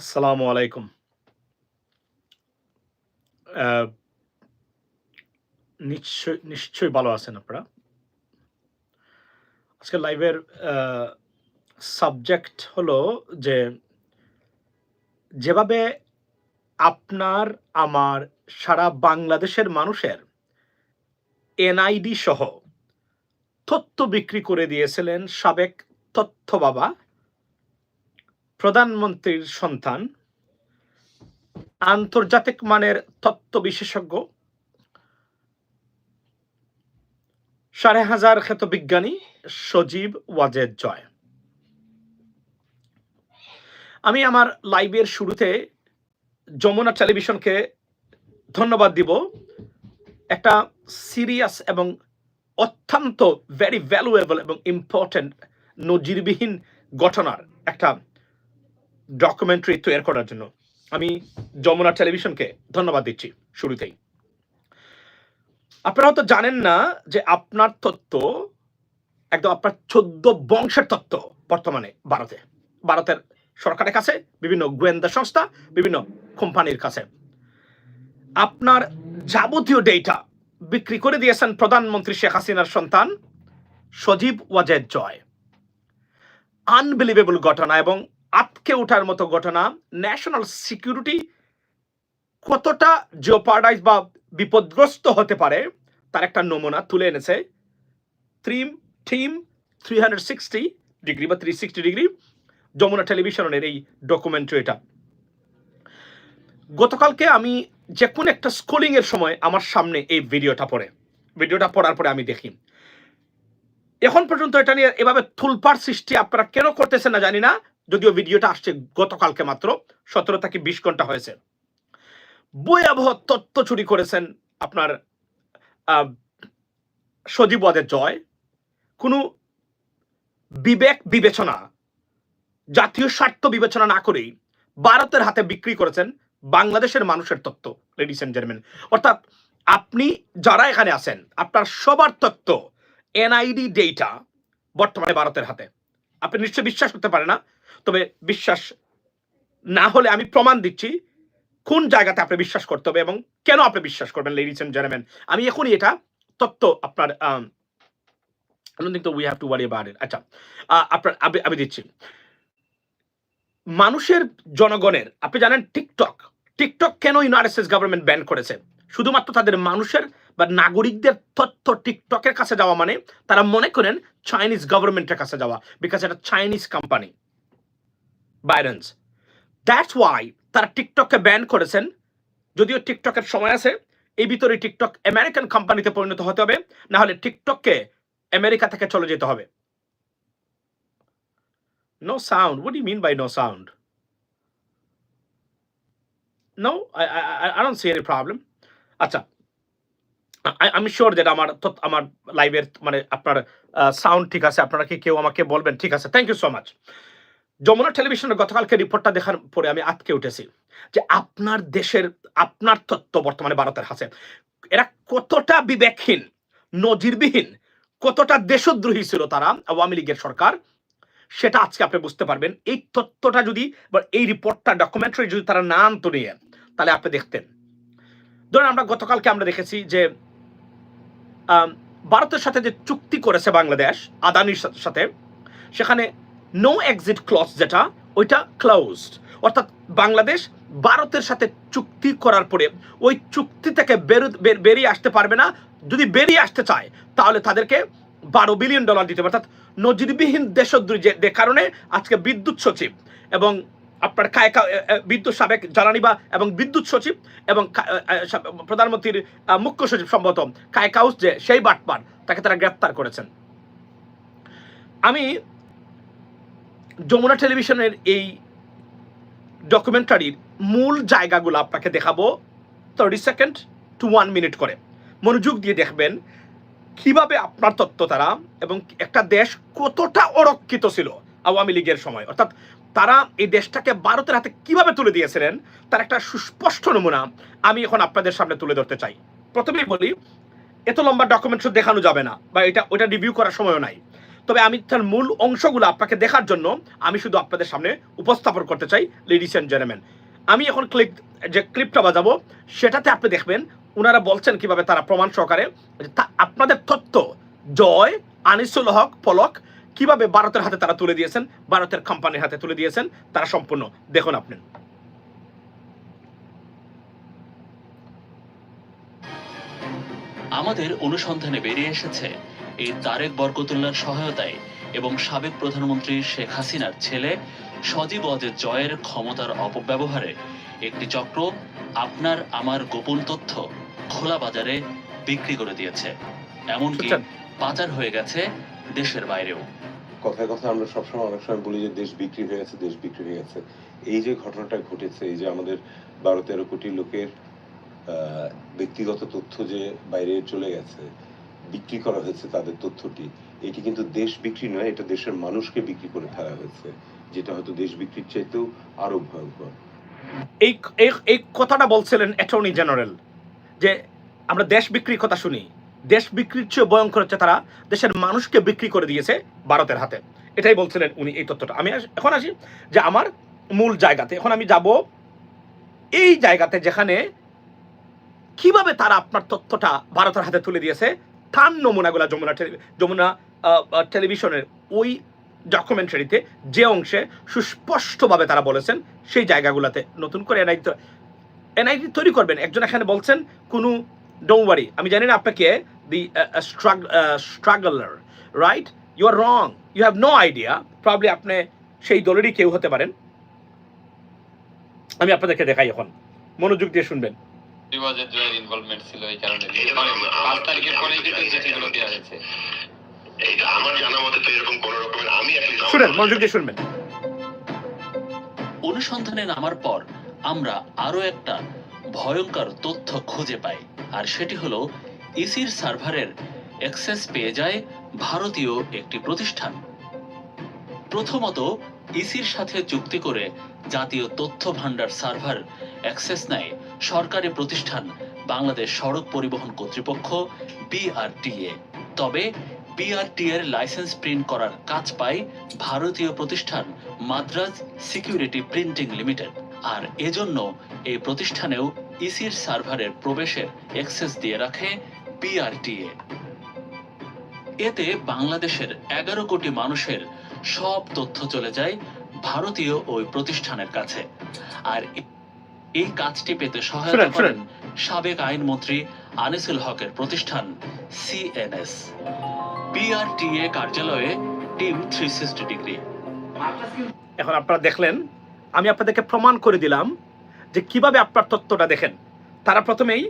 আসসালামু আলাইকুম। নিশ্চয় নিশ্চয়ই ভালো আছেন আপনারা। আজকে লাইভের সাবজেক্ট হলো যে যেভাবে আপনার, আমার, সারা বাংলাদেশের মানুষের এনআইডি সহ তথ্য বিক্রি করে দিয়েছিলেন সাবেক তথ্য বাবা প্রধানমন্ত্রীর সন্তান, আন্তর্জাতিক মানের তত্ত্ব বিশেষজ্ঞ, সাড়ে হাজার খ্যাত বিজ্ঞানী সজীব ওয়াজেদ জয়। আমি আমার লাইভের শুরুতে যমুনা টেলিভিশনকে ধন্যবাদ দিব। একটা সিরিয়াস এবং অত্যন্ত ভেরি ভ্যালুয়েবল এবং ইম্পর্টেন্ট নজিরবিহীন ঘটনার একটা ডকুমেন্টারি তৈরি করার জন্য। আমি যমুনা টেলিভিশনকে ধন্যবাদ দিচ্ছি শুরুতেই। আপনারা হয়তো জানেন না যে আপনার তত্ত্ব একদম আপনার চোদ্দ বংশের তত্ত্ব বর্তমানে ভারতে। ভারতের সরকারের কাছে, বিভিন্ন গোয়েন্দা সংস্থা, বিভিন্ন কোম্পানির কাছে। আপনার যাবতীয় ডেটা বিক্রি করে দিয়েছেন প্রধানমন্ত্রী শেখ হাসিনার সন্তান সজীব ওয়াজেদ জয়। আনবিলিভেবল ঘটনা এবং আটকে ওঠার মতো ঘটনা ন্যাশনাল সিকিউরিটি কতটা জিওপার্ডাইজ বা বিপদগ্রস্ত হতে পারে, তার একটা নমুনা তুলে এনেছে। থ্রিম টিম থ্রি ডিগ্রি বা থ্রি ডিগ্রি যমুনা টেলিভিশনের এই ডকুমেন্টারিটা গতকালকে আমি যে কোনো একটা স্কুলিং এর সময় আমার সামনে এই ভিডিওটা পড়ে। ভিডিওটা পড়ার পরে আমি দেখি। এখন পর্যন্ত এটা নিয়ে এভাবে থুলপার সৃষ্টি আপনারা কেন করতেছেন না জানি না। যদিও ভিডিওটা আসছে গতকালকে মাত্র সতেরো থেকে বিশ ঘণ্টা হয়েছে। ভয়াবহ তথ্য চুরি করেছেন আপনার আহ, সজীব ওয়াদের জয়। কোনো বিবেক বিবেচনা জাতীয় স্বার্থ বিবেচনা না করেই ভারতের হাতে বিক্রি করেছেন বাংলাদেশের মানুষের তত্ত্ব লেডিস এন্ড জেন্টলম্যান অর্থাৎ আপনি যারা এখানে আছেন আপনার সবার তথ্য এনআইডি ডেটা বর্তমানে ভারতের হাতে। আপনি নিশ্চয় বিশ্বাস করতে পারেন না তবে বিশ্বাস না হলে আমি প্রমাণ দিচ্ছি কোন জায়গাতে আপনি বিশ্বাস করতে হবে এবং কেন আপনি বিশ্বাস করবেন লেডিস এন্ড জেন্টলম্যান আমি এখনই এটা তত্ত্ব আপনার to worry about it. আচ্ছা আপনার, আমি দিচ্ছি। মানুষের জনগণের, আপনি জানেন টিকটক টিকটক কেন ইউনাইটেড স্টেটস গভর্নমেন্ট ব্যান করেছে? শুধুমাত্র তাদের মানুষের বা নাগরিকদের তথ্য টিকটকের কাছে যাওয়া মানে তারা মনে করেন চাইনিজ গভর্নমেন্টের কাছে যাওয়া বিকজ এটা Chinese company ByteDance that's why তারা টিকটককে ব্যান করেছেন। যদিও টিকটকের সময় আছে, এই ভিতরে টিকটক আমেরিকান কোম্পানিতে পরিণত হতে হবে, না হলে টিকটককে আমেরিকা থেকে চলে যেতে হবে। No sound you mean by no sound? No, i i i I don't see আচ্ছা আমি শিওর যেটা আমার আমার লাইভের মানে আপনার সাউন্ড ঠিক আছে। আপনারা কি কেউ আমাকে বলবেন? ঠিক আছে। Thank you so much Jamuna television গতকালকে রিপোর্টটা দেখার পরে আমি আটকে উঠেছি যে আপনার দেশের, আপনার তথ্য বর্তমানে ভারতের হাতে। এরা কতটা বিবেকহীন, নজিরবিহীন, কতটা দেশদ্রোহী ছিল তারা, আওয়ামী লীগের সরকার, সেটা আজকে আপনি বুঝতে পারবেন। এই তথ্যটা যদি এই রিপোর্টটা ডকুমেন্টারি যদি তারা না আনতো নিয়ে, তাহলে আপনি দেখতেন। ধরেন আমরা গতকালকে আমরা দেখেছি যে ভারতের সাথে যে চুক্তি করেছে বাংলাদেশ, আদানির সাথে, সেখানে নো এক্সিট ক্লজ যেটা, ওইটা ক্লোজড অর্থাৎ বাংলাদেশ ভারতের সাথে চুক্তি করার পরে ওই চুক্তি থেকে বেরো- বেরিয়ে আসতে পারবে না। যদি বেরিয়ে আসতে চায়, তাহলে তাদেরকে বারো বিলিয়ন ডলার দিতে হবে। অর্থাৎ নজিরবিহীন দেশদ্রোহী যে কারণে আজকে বিদ্যুৎ সচিব এবং আপনার কায়কা বিদ্যুৎ সাবেক জ্বালানি বা, এবং বিদ্যুৎ সচিব এবং প্রধানমন্ত্রীর মুখ্য সচিব সম্ভবত কায়কাউস যে, সেই বাটপার, তাকে তারা গ্রেপ্তার করেছেন। আমি যমুনা টেলিভিশনের এই ডকুমেন্টারির মূল জায়গাগুলো আপনাকে দেখাবো thirty second to one minute করে। মনোযোগ দিয়ে দেখবেন কীভাবে আপনার তত্ত্ব তারা এবং একটা দেশ কতটা অরক্ষিত ছিল আওয়ামী লীগের সময়। অর্থাৎ তারা এই দেশটাকে ভারতের হাতে কীভাবে তুলে দিয়েছিলেন, তার একটা সুস্পষ্ট নমুনা আমি এখন আপনাদের সামনে তুলে ধরতে চাই। প্রথমেই বলি, এত লম্বা ডকুমেন্ট দেখানো যাবে না বা এটা, ওটা রিভিউ করার সময়ও নাই। তবে আমি তার মূল অংশগুলো আপনাকে দেখার জন্য আমি শুধু আপনাদের সামনে উপস্থাপন করতে চাই লেডিস অ্যান্ড জেন্টলম্যান আমি এখন ক্লিক যে ক্লিপটা বাজাবো, সেটাতে আপনি দেখবেন ওনারা বলছেন কীভাবে তারা প্রমাণ সহকারে আপনাদের তথ্য জয়, আনিসুল হক, পলক, কীভাবে ভারতের হাতে তারা তুলে দিয়েছেন, ভারতের কোম্পানির হাতে তুলে দিয়েছেন, তারা সম্পূর্ণ দেখুন আপনি। আমাদের অনুসন্ধানে বেরিয়ে এসেছে এই তারেক বরকতুল্লার সহায়তায় এবং সাবেক প্রধানমন্ত্রী শেখ হাসিনার ছেলে সজীব অজের জয়ের ক্ষমতার অপব্যবহারে একটি চক্র আপনার আমার গোপন তথ্য খোলা বাজারে বিক্রি করে দিয়েছে। এমনকি পাচার হয়ে গেছে দেশের বাইরেও। কথায় কথা আমরা সবসময় অনেক সময় বলি যে দেশ বিক্রি হয়ে গেছে দেশ বিক্রি হয়ে গেছে। এই যে ঘটনাটা ঘটেছে এই যে আমাদের বারো তেরো কোটি লোকের আহ, ব্যক্তিগত তথ্য যে বাইরে চলে গেছে বিক্রি করা হয়েছে তাদের তথ্যটি। এটি কিন্তু দেশ বিক্রি নয়, এটা দেশের মানুষকে বিক্রি করে ফেলা হয়েছে, যেটা হয়তো দেশ বিক্রির চাইতেও আরও ভয়ঙ্কর। এই এই কথাটা বলছিলেন অ্যাটর্নি জেনারেল, যে আমরা দেশ বিক্রির কথা শুনি। দেশ বিক্রির চেয়ে ভয়ঙ্কর হচ্ছে তারা দেশের মানুষকে বিক্রি করে দিয়েছে ভারতের হাতে। এটাই বলছিলেন উনি এই তথ্যটা। আমি এখন আসি যে আমার মূল জায়গাতে, এখন আমি যাব এই জায়গাতে যেখানে কীভাবে তারা আপনার তথ্যটা ভারতের হাতে তুলে দিয়েছে তার নমুনাগুলা যমুনা যমুনা আহ, টেলিভিশনের ওই ডকুমেন্টারিতে যে অংশে সুস্পষ্টভাবে তারা বলেছেন সেই জায়গাগুলোতে নতুন করে এনআইটি এনআইটি তৈরি করবেন। একজন এখানে বলছেন কোনো ডোমওয়ারি আমি জানি না আপনাকে the struggler right you are wrong you have no idea probably আপনি সেই দলেরই কেউ হতে পারেন। আমি আপনাদেরকে দেখাই এখন মনোযোগ দিয়ে শুনবেন। ইনভলভমেন্ট ছিল এই কারণে। মানে পাঁচ তারিখের পরে কিন্তু চিঠিগুলো দেওয়া হয়েছে। এইটা আমার জানা মতে তো এরকম কোন রকমের আমি at least আমার শুনেন মনোযোগ দিয়ে শুনবেন। অনুসন্ধানে নামার পর আমরা আরও একটা ভয়ঙ্কর তথ্য খুঁজে পাই আর সেটি হলো ইসির সার্ভারের অ্যাক্সেস পেয়ে যায় ভারতীয় একটি প্রতিষ্ঠান। প্রথমত ইসির সাথে চুক্তি করে জাতীয় তথ্য ভান্ডার সার্ভার অ্যাক্সেস নেয় সরকারি প্রতিষ্ঠান বাংলাদেশ সড়ক পরিবহন কর্তৃপক্ষ, বিআরটিএ। তবে বিআরটি এর লাইসেন্স প্রিন্ট করার কাজ পায় ভারতীয় প্রতিষ্ঠান মাদ্রাজ সিকিউরিটি প্রিন্টিং লিমিটেড। আর এজন্য এই প্রতিষ্ঠানেও ইসির সার্ভারের প্রবেশের অ্যাক্সেস দিয়ে রাখে বিআরটিএ। এতে বাংলাদেশের এগারো কোটি মানুষের সব তথ্য চলে যায় ভারতীয় ওই প্রতিষ্ঠানের কাছে। আর এই কাজটি পেতে সহায়তা করেন সাবেক আইনমন্ত্রী আনিসুল হকের প্রতিষ্ঠান সিএনএস। বিআরটিএ কার্যালয়ে টিম থ্রি সিক্সটি ডিগ্রি। এখন আপনারা দেখলেন আমি আপনাদেরকে প্রমাণ করে দিলাম যে কীভাবে আপনার তথ্যটা দেখেন। তারা প্রথমেই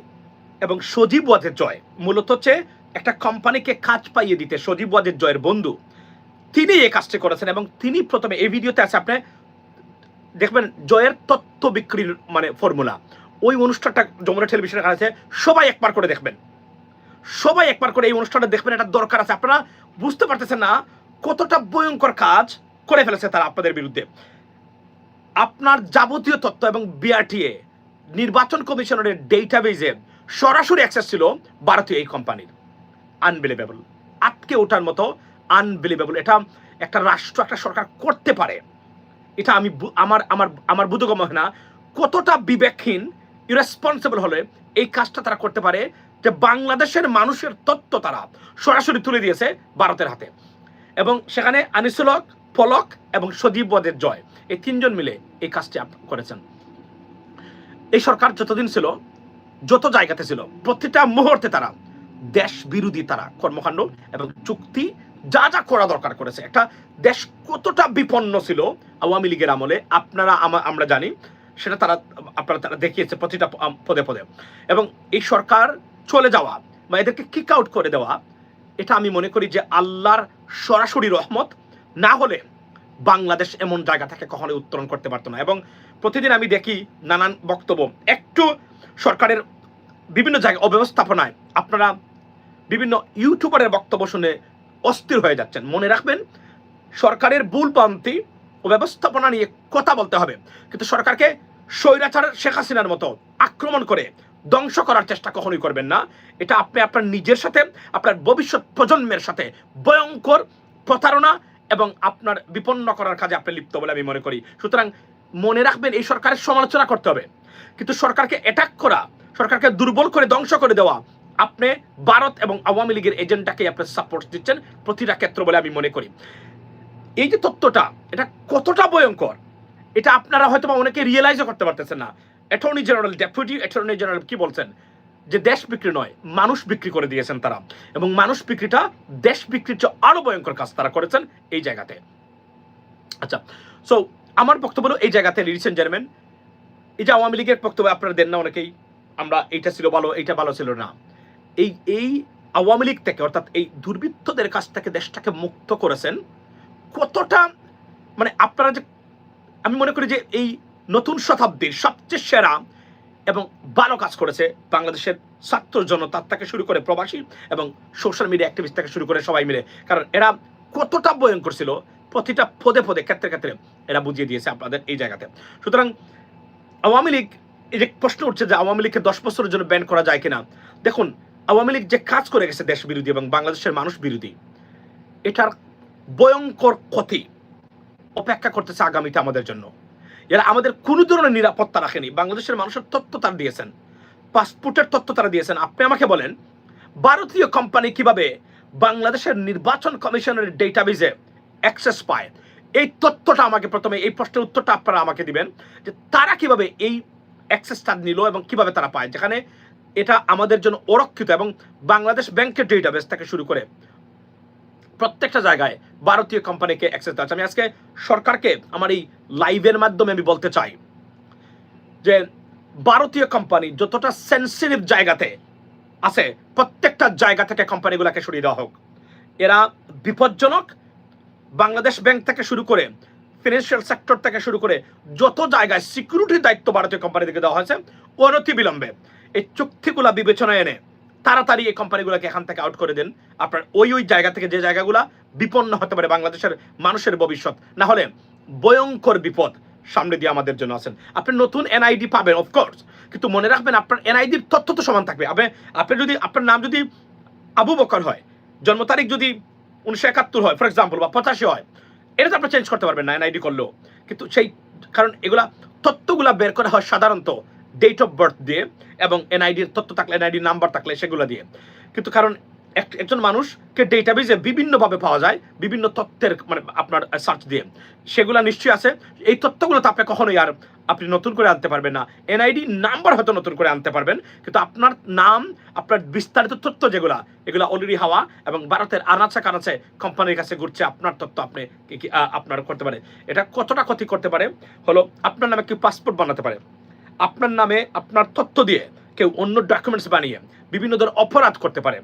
এবং সজীব ওয়াজের জয় মূলত হচ্ছে একটা কোম্পানিকে কাজ পাইয়ে দিতে সজীব ওয়াজের জয়ের বন্ধু। তিনি এই কাজটি করেছেন এবং তিনি প্রথমে এই ভিডিওতে আছে আপনি দেখবেন জয়ের তথ্য বিক্রির মানে ফর্মুলা ওই অনুষ্ঠানটা যমুনা টেলিভিশনে আছে, সবাই একবার করে দেখবেন। সবাই একবার করে এই অনুষ্ঠানটা দেখবেন, এটা দরকার আছে। আপনারা বুঝতে পারতেছেন না কতটা ভয়ঙ্কর কাজ করে ফেলেছে তারা আপনাদের বিরুদ্ধে। আপনার যাবতীয় তথ্য এবং বিআরটিএ নির্বাচন কমিশনের ডেটাবেজে সরাসরি অ্যাক্সেস ছিল ভারতীয় এই কোম্পানির আনবিলিভেবল আটকে ওঠার মতো আনবিলিভেবল এটা একটা রাষ্ট্র, একটা সরকার করতে পারে। এটা আমি আমার আমার আমার বোধগম্য না। কতটা বিবেকহীন ইরেসপন্সিবল হলে এই কাজটা তারা করতে পারে যে বাংলাদেশের মানুষের তথ্য তারা সরাসরি তুলে দিয়েছে ভারতের হাতে। এবং সেখানে আনিসুল হক পলক এবং ওয়াদের জয়। এই তিনজন মিলে এই কাজটি করেছেন। এই সরকার যতদিন ছিল, যত জায়গাতে ছিল, প্রতিটা মুহূর্তে তারা দেশ বিরোধী তারা কর্মকাণ্ড এবং চুক্তি যা যা করা দরকার করেছে। একটা দেশ কতটা বিপন্ন ছিল আওয়ামী লীগের আমলে, আপনারা আমরা জানি, সেটা তারা, আপনারা তারা দেখিয়েছে প্রতিটা পদে পদে। এবং এই সরকার চলে যাওয়া বা এদেরকে কিক আউট করে দেওয়া, এটা আমি মনে করি যে আল্লাহর সরাসরি রহমত না হলে বাংলাদেশ এমন জায়গা থেকে কখনোই উত্তরণ করতে পারতো না। এবং প্রতিদিন আমি দেখি নানান বক্তব্য। একটু সরকারের বিভিন্ন জায়গায় অব্যবস্থাপনায় আপনারা বিভিন্ন ইউটিউবারের বক্তব্য শুনে অস্থির হয়ে যাচ্ছেন। মনে রাখবেন, সরকারের ভুলপান্তি ও ব্যবস্থাপনা নিয়ে কথা বলতে হবে। কিন্তু সরকারকে স্বৈরাচার শেখ হাসিনার মতো আক্রমণ করে ধ্বংস করার চেষ্টা কখনোই করবেন না। এটা আপনি আপনার নিজের সাথে, আপনার ভবিষ্যৎ প্রজন্মের সাথে ভয়ঙ্কর প্রতারণা এবং আপনার বিপন্ন করার কাজে আপনি লিপ্ত বলে আমি মনে করি। সুতরাং মনে রাখবেন, এই সরকারের সমালোচনা করতে হবে। কিন্তু সরকারকে অ্যাটাক করা, সরকারকে দুর্বল করে ধ্বংস করে দেওয়া আপনি ভারত এবং আওয়ামী লীগের এজেন্ডাকে আপনি সাপোর্ট দিচ্ছেন প্রতিটা ক্ষেত্র বলে আমি মনে করি। এই যে তত্ত্বটা, এটা কতটা ভয়ঙ্কর? এটা আপনারা হয়তো বা অনেকে রিয়েলাইজও করতে পারতেছেন না। Attorney general deputy attorney general কি বলছেন? যে দেশ বিক্রি নয়, মানুষ বিক্রি করে দিয়েছেন তারা। এবং মানুষ বিক্রিটা দেশ বিক্রির চেয়ে আরও ভয়ঙ্কর কাজ তারা করেছেন এই জায়গাতে। আচ্ছা সো আমার বক্তব্য হলো এই জায়গাতে লিডিস এন্ড জেন্টলম্যান এই যে আওয়ামী লীগের বক্তব্য আপনারা দেন না অনেকেই, আমরা এইটা ছিল ভালো, এইটা ভালো ছিল না। এই এই আওয়ামী লীগ থেকে, অর্থাৎ এই দুর্বৃত্তদের কাছ থেকে দেশটাকে মুক্ত করেছেন, কতটা মানে আপনারা যে, আমি মনে করি যে এই নতুন শতাব্দীর সবচেয়ে সেরা এবং ভালো কাজ করেছে বাংলাদেশের ছাত্র জনতা থেকে শুরু করে প্রবাসী এবং সোশ্যাল মিডিয়া অ্যাক্টিভিস্ট থেকে শুরু করে সবাই মিলে। কারণ এরা কতটা ভয়ঙ্কর ছিল, প্রতিটা পদে পদে, ক্ষেত্রে ক্ষেত্রে এরা বুঝিয়ে দিয়েছে আপনাদের এই জায়গাতে। সুতরাং আওয়ামী লীগ এই যে প্রশ্ন উঠছে যে আওয়ামী লীগকে দশ বছরের জন্য ব্যান করা যায় কিনা। দেখুন আওয়ামী লীগ যে কাজ করে গেছে দেশ বিরোধী এবং বাংলাদেশের মানুষ বিরোধী, এটার ভয়ঙ্কর ক্ষতি অপেক্ষা করতেছে আগামীতে আমাদের জন্য। এরা আমাদের কোনো ধরনের নিরাপত্তা রাখেনি। বাংলাদেশের মানুষের তথ্য তারা দিয়েছেন, পাসপোর্টের তথ্য তারা দিয়েছেন। আপনি আমাকে বলেন, ভারতীয় কোম্পানি কীভাবে বাংলাদেশের নির্বাচন কমিশনের ডেটাবেজে অ্যাক্সেস পায়? এই তথ্যটা আমাকে প্রথমে, এই প্রশ্নের উত্তরটা আপনারা আমাকে দিবেন, যে তারা কীভাবে এই অ্যাক্সেসটা নিল এবং কীভাবে তারা পায়? যেখানে এটা আমাদের জন্য অরক্ষিত এবং বাংলাদেশ ব্যাংকের ডেটাবেস থেকে শুরু করে প্রত্যেকটা জায়গায় ভারতীয় কোম্পানিকে অ্যাক্সেস দেওয়া আমি আজকে সরকারকে আমার এই লাইভের মাধ্যমে আমি বলতে চাই যে ভারতীয় কোম্পানি যতটা সেন্সিটিভ জায়গাতে আছে, প্রত্যেকটা জায়গা থেকে কোম্পানিগুলোকে সরিয়ে দেওয়া হোক। এরা বিপজ্জনক। বাংলাদেশ ব্যাংক থেকে শুরু করে ফিনান্সিয়াল সেক্টর থেকে শুরু করে যত জায়গায় সিকিউরিটির দায়িত্ব ভারতীয় কোম্পানি থেকে দেওয়া হয়েছে অনতি বিলম্বে এই চুক্তিগুলা বিবেচনায় এনে তাড়াতাড়ি এই কোম্পানিগুলোকে এখান থেকে আউট করে দেন। আপনার ওই ওই জায়গা থেকে যে জায়গাগুলা বিপন্ন হতে পারে বাংলাদেশের মানুষের ভবিষ্যৎ। না হলে ভয়ঙ্কর বিপদ সামনে দিয়ে আমাদের জন্য আছেন। আপনি নতুন এনআইডি পাবেন অফকোর্স কিন্তু মনে রাখবেন আপনার এনআইডির তথ্য তো সমান থাকবে। আপনি আপনি যদি, আপনার নাম যদি আবু বকর হয়, জন্ম তারিখ যদি উনিশশো একাত্তর হয় ফর এক্সাম্পল বা পঁচাশি হয়, এটা তো আপনি চেঞ্জ করতে পারবেন না এনআইডি করলেও। কিন্তু সেই, কারণ এগুলা তথ্যগুলা বের করা হয় সাধারণত ডেট অফ বার্থ দিয়ে এবং এনআইডির তথ্য থাকলে এনআইডির নাম্বার থাকলে, সেগুলো দিয়ে। কিন্তু কারণ একজন মানুষকে ডেটাবেজে বিভিন্নভাবে পাওয়া যায়, বিভিন্ন তথ্যের মানে আপনার সার্চ দিয়ে। সেগুলা নিশ্চয়ই আছে। এই তথ্যগুলো তো আপনি কখনোই আর আপনি নতুন করে আনতে পারবেন না। এনআইডি নাম্বার হয়তো নতুন করে আনতে পারবেন, কিন্তু আপনার নাম, আপনার বিস্তারিত তথ্য যেগুলা, এগুলো অলরেডি হাওয়া এবং ভারতের আনাচা কানাচে কোম্পানির কাছে ঘুরছে, আপনার তথ্য আপনি আপনার করতে পারে। এটা কতটা ক্ষতি করতে পারে? হলো, আপনার নামে কি পাসপোর্ট বানাতে পারে। আপনার নামে, আপনার তথ্য দিয়ে কেউ অন্য ডকুমেন্টস বানিয়ে বিভিন্ন ধরনের অপরাধ করতে পারে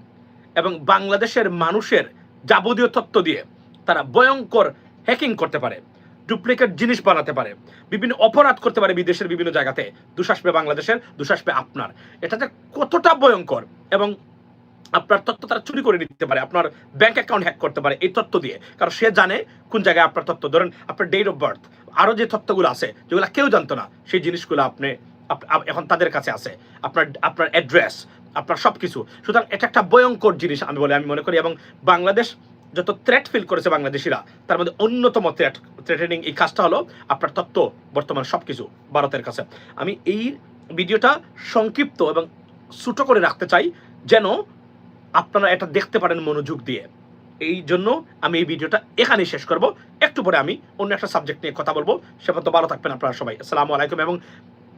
এবং বাংলাদেশের মানুষের যাবতীয় তথ্য দিয়ে তারা ভয়ঙ্কর হ্যাকিং করতে পারে ডুপ্লিকেট জিনিস বানাতে পারে, বিভিন্ন অপরাধ করতে পারে বিদেশের বিভিন্ন জায়গাতে। দুশাসবে বাংলাদেশের দুঃশাসবে আপনার। এটা যে কতটা ভয়ঙ্কর এবং আপনার তথ্য তারা চুরি করে নিতে পারে, আপনার ব্যাংক অ্যাকাউন্ট হ্যাক করতে পারে এই তথ্য দিয়ে। কারণ সে জানে কোন জায়গায় আপনার তথ্য। ধরেন, আপনার ডেট অফ বার্থ আরও যে তথ্যগুলো আছে, যেগুলো কেউ জানতো না, সেই জিনিসগুলো আপনি, আপ- আপ- এখন তাদের কাছে আছে। আপনার আপনার অ্যাড্রেস আপনার সব কিছু সুতরাং এটা একটা ভয়ঙ্কর জিনিস আমি বলে, আমি মনে করি, এবং বাংলাদেশ যত থ্রেট ফিল করেছে বাংলাদেশিরা, তার মধ্যে অন্যতম থ্রেট থ্রেটেনিং এই কাজটা হলো আপনার তত্ত্ব বর্তমান সব কিছু ভারতের কাছে। আমি এই ভিডিওটা সংক্ষিপ্ত এবং ছোটো করে রাখতে চাই, যেন আপনারা এটা দেখতে পারেন মনোযোগ দিয়ে। এই জন্য আমি এই ভিডিওটা এখানে শেষ করব। একটু পরে আমি অন্য একটা সাবজেক্ট নিয়ে কথা বলব। সে পর্যন্ত ভালো থাকবেন আপনারা সবাই। আসসালামু আলাইকুম এবং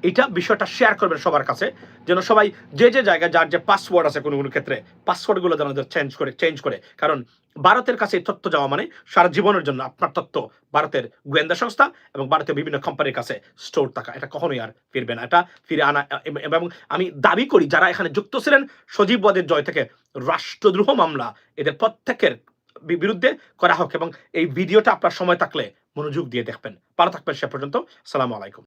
এইটা বিষয়টা শেয়ার করবেন সবার কাছে, যেন সবাই যে যে জায়গায় যার যে পাসওয়ার্ড আছে কোনো কোনো ক্ষেত্রে পাসওয়ার্ডগুলো যেন চেঞ্জ করে চেঞ্জ করে। কারণ ভারতের কাছে এই তথ্য যাওয়া মানে সারা জীবনের জন্য আপনার তথ্য ভারতের গোয়েন্দা সংস্থা এবং ভারতের বিভিন্ন কোম্পানির কাছে স্টোর থাকা। এটা কখনোই আর ফিরবে না। এটা ফিরে আনা, এবং আমি দাবি করি, যারা এখানে যুক্ত ছিলেন, সজীব বদের জয় থেকে রাষ্ট্রদ্রোহ মামলা এদের প্রত্যেকের বিরুদ্ধে করা হোক এবং এই ভিডিওটা আপনার সময় থাকলে মনোযোগ দিয়ে দেখবেন। ভালো থাকবেন সে পর্যন্ত। সালামু আলাইকুম।